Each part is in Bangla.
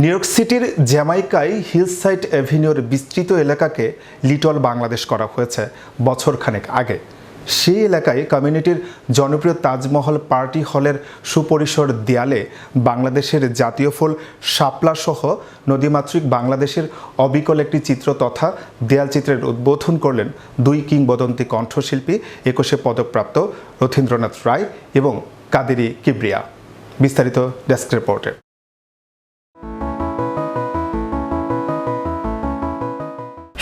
নিউ ইয়র্ক সিটির জ্যামাইকায় হিলসাইড অ্যাভিনিউর বিস্তৃত এলাকাকে লিটল বাংলাদেশ করা হয়েছে বছরখানেক আগে। সেই এলাকায় কমিউনিটির জনপ্রিয় তাজমহল পার্টি হলের সুপরিসর দেয়ালে বাংলাদেশের জাতীয় ফুল শাপলা সহ নদীমাতৃক বাংলাদেশের অবিকল একটি চিত্র তথা দেয়াল চিত্রের উদ্বোধন করলেন দুই কিংবদন্তি কণ্ঠশিল্পী, একুশে পদকপ্রাপ্ত রথীন্দ্রনাথ রায় এবং কাদেরি কিবরিয়া। বিস্তারিত ডেস্ক রিপোর্টে।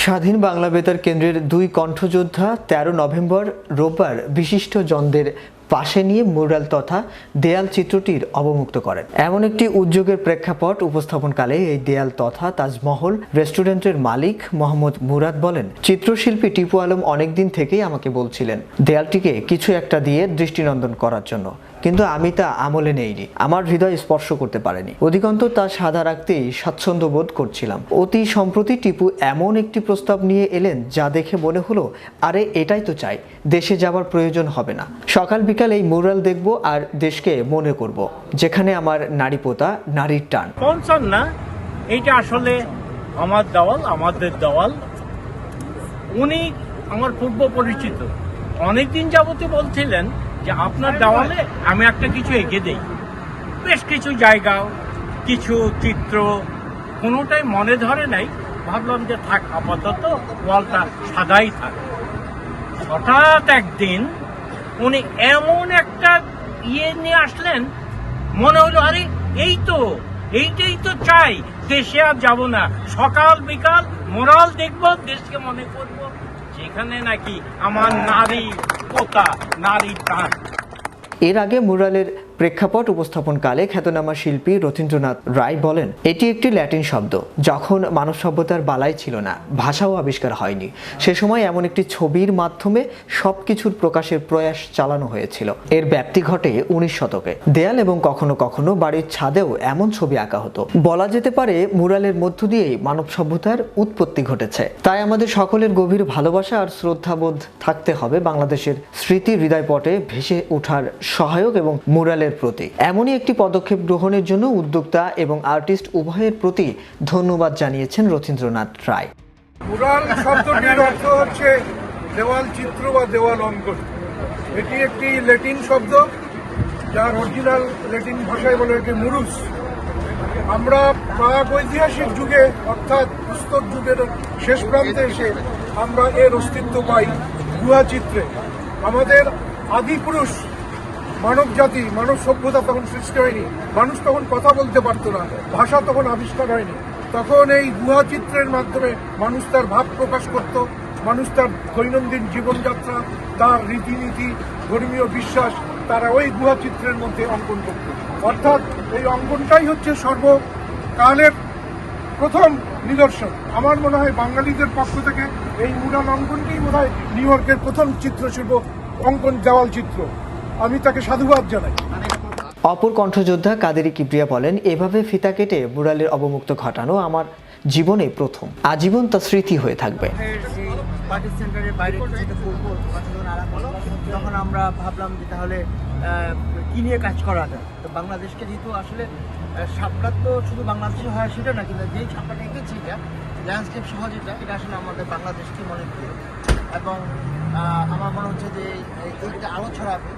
স্বাধীন বাংলা বেতার কেন্দ্রের দুই কণ্ঠযোদ্ধা তেরো নভেম্বর রোববার বিশিষ্ট জনদের পাশে নিয়ে মুরাল তথা দেয়াল চিত্রটির অবমুক্ত করেন। এমন একটি উদ্যোগের প্রেক্ষাপট উপস্থাপনকালে এই দেয়াল তথা তাজমহল রেস্টুরেন্টের মালিক মোহাম্মদ মুরাদ বলেন, চিত্রশিল্পী টিপু আলম অনেকদিন থেকেই আমাকে বলছিলেন, দেয়ালটিকে কিছু একটা দিয়ে দৃষ্টিনন্দন করার জন্য। কিন্তু আমি তা আমলে নেইনি। আমার হৃদয় স্পর্শ করতে পারেনি। অধিকন্ত তা সাদা রাখতেই স্বাচ্ছন্দ্য বোধ করছিলাম। অতি সম্প্রতি টিপু এমন একটি প্রস্তাব নিয়ে এলেন যা দেখে মনে হলো, আরে, এটাই তো চাই। দেশে যাবার প্রয়োজন হবে না। সকাল বিকাল এই মুরাল দেখব আর দেশকে মনে করব, যেখানে আমার নারী পোতা, নারীর টান। স্পন্সর না, এইটা আসলে আমার দেওয়াল, আমাদের দেওয়াল। উনি আমার পূর্ব পরিচিত। অনেকদিন যাবতে বলছিলেন যে আপনার দেওয়ালে আমি একটা কিছু এঁকে দেই। বেশ কিছু জায়গা, কিছু চিত্র, কোনোটাই মনে ধরে নাই। ভাবলাম যে থাক, আপাতত ওয়ালটা সাদাই থাক। হঠাৎ একদিন উনি এমন একটা ইয়ে নিয়ে আসলেন, মনে হলো, আরে, এই তো, এইটাই তো চাই। দেশে আর যাব না। সকাল বিকাল মোরাল দেখব, দেশকে মনে করব। যেখানে নাকি আমার নারী পোতা নারী টান এর আগে মুরালের প্রেক্ষাপট উপস্থাপনকালে খ্যাতনামা শিল্পী রথীন্দ্রনাথ রায় বলেন, এটি একটি ল্যাটিন শব্দ, যখন মানব সভ্যতার বালাই ছিল না, ভাষাও আবিষ্কার হয়নি। সে সময় এমন একটি ছবির মাধ্যমে সব কিছুর প্রকাশের প্রয়াস চালানো হয়েছিল। এর ব্যাপ্তি ঘটে উনিশ শতকে। দেয়াল এবং কখনো কখনো বাড়ির ছাদেও এমন ছবি আঁকা হতো। বলা যেতে পারে, মুরালের মধ্য দিয়েই মানব সভ্যতার উৎপত্তি ঘটেছে। তাই আমাদের সকলের গভীর ভালোবাসা আর শ্রদ্ধাবোধ থাকতে হবে বাংলাদেশের স্মৃতি হৃদয়পটে ভেসে ওঠার সহায়ক এবং মুরালের প্রতি। এমনই একটি পদক্ষেপ গ্রহণের জন্য উদ্যোক্তা এবং আর্টিস্ট উভয়ের প্রতি ধন্যবাদ জানিয়েছেন রথীন্দ্রনাথ রায়। মুরাল শব্দটির অর্থ হচ্ছে দেওয়াল চিত্র বা দেওয়াল অঙ্কন। এটি একটি ল্যাটিন শব্দ যার অরিজিনাল ল্যাটিন ভাষায় বলে একে মুরুস। আমরা প্রাক ঐতিহাসিক যুগে, অর্থাৎ পুস্তক যুগের শেষ প্রান্তে এসে আমরা এর অস্তিত্ব পাই গুহা চিত্রে। আমাদের আদিপুরুষ মানব জাতি, মানব সভ্যতা তখন সৃষ্টি হয়নি। মানুষ তখন কথা বলতে পারতো না, ভাষা তখন আবিষ্কার হয়নি। তখন এই গুহা চিত্রের মাধ্যমে মানুষ তার ভাব প্রকাশ করত, মানুষ তার দৈনন্দিন জীবনযাত্রা, তার রীতিনীতি, ধর্মীয় বিশ্বাস, তারা ওই গুহা চিত্রের মধ্যে অঙ্কন করত। অর্থাৎ এই অঙ্কনটাই হচ্ছে সর্বকালের প্রথম নিদর্শন। আমার মনে হয় বাঙালিদের পক্ষ থেকে এই মুরাল অঙ্কনটাই বোধ হয় নিউ ইয়র্কের প্রথম চিত্রশিল্প অঙ্কন দেওয়াল চিত্র। আমি তাকে সাধুবাদ জানাই। অপর কণ্ঠযোদ্ধা কাদেরি কিবরিয়া বলেন এভাবে ফিতা কেটে মুরালের অবমুক্ত ঘটানো আমার জীবনে প্রথম। আজীবন তা স্মৃতি হয়ে থাকবে। পার্টি সেন্টারের বাইরে করব তখন আমরা ভাবলাম যে তাহলে কি নিয়ে কাজ করা যায়? তো বাংলাদেশকে যেহেতু আসলে সাপড়া তো শুধু বাংলাদেশে হয় সেটা না কিন্তু যেই ছাপড়াটা এঁকেছি এটা ল্যান্ডস্কেপ সহ যেটা এটা আসলে আমাদের বাংলাদেশকে মনে করে এবং আমার মনে হচ্ছে যে এই- এইটা আলো ছড়াবে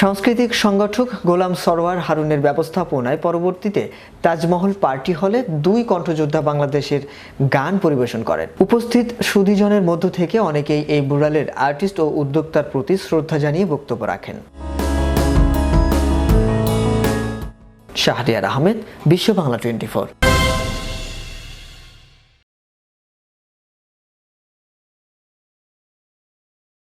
সাংস্কৃতিক সংগঠক গোলাম সরওয়ার হারুনের ব্যবস্থাপনায় পরবর্তীতে তাজমহল পার্টি হলে দুই কণ্ঠযোদ্ধা বাংলাদেশের গান পরিবেশন করেন। উপস্থিত সুধীজনের মধ্য থেকে অনেকেই এই বুড়ালের আর্টিস্ট ও উদ্যোক্তার প্রতি শ্রদ্ধা জানিয়ে বক্তব্য রাখেন। শাহরিয়ার আহমেদ, বিশ্ব বাংলা টোয়েন্টি